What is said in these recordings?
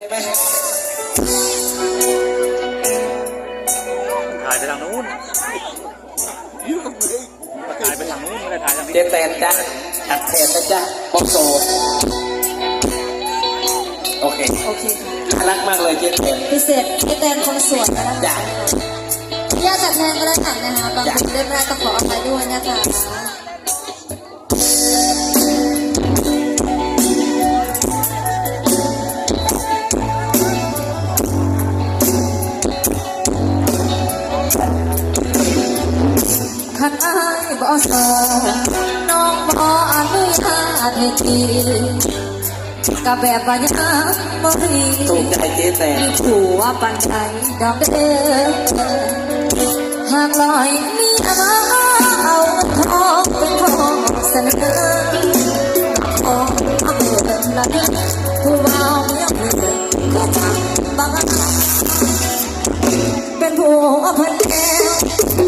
ใช่ไหมถ่ายไปทางนู้นถ่ายไปทางนู้นไม่ได้ถ่ายทางนี้เจแตนจ้ะอัดแทนนะจ๊ะบอกโซโอเคโอเคค่ะน่ารักมากเลยเจแตนพิเศษพี่แตนคนสวยนะจ้ะย่าจัดแทนก็ได้ค่ะนะคะบางคนเล่นไม่ได้ต้องขออภัยด้วยนะคะ สอน้องบ่อนุญาตให้ทีกับแบบปัญญาบรีถูกใจเจ๊แตนมีผัวปันใจดอกเด้อหากลอยมีอาเอาทองเป็นของเสนอของเอาเงินละเด้อผู้เมายังเหลือก็ทำบ้างเป็นผัวพันแก้ว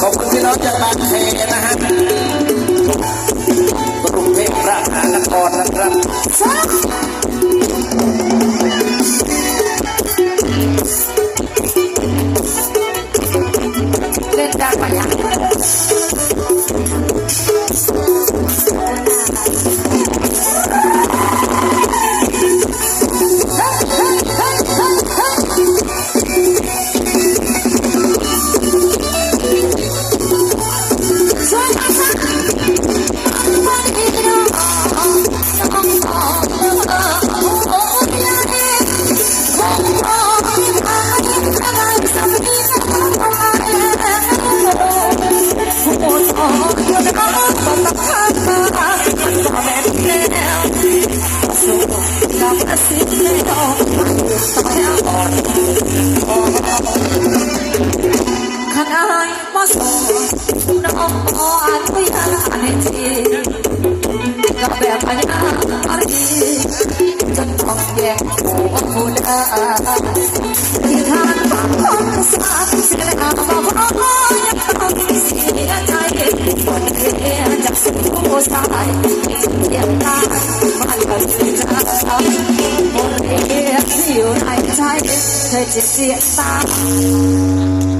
ขอบคุณพี่น้องจากบางแคนะฮะกรุงเทพมหานครนะครับ เล่ เธอจะเสียตามาแล้ว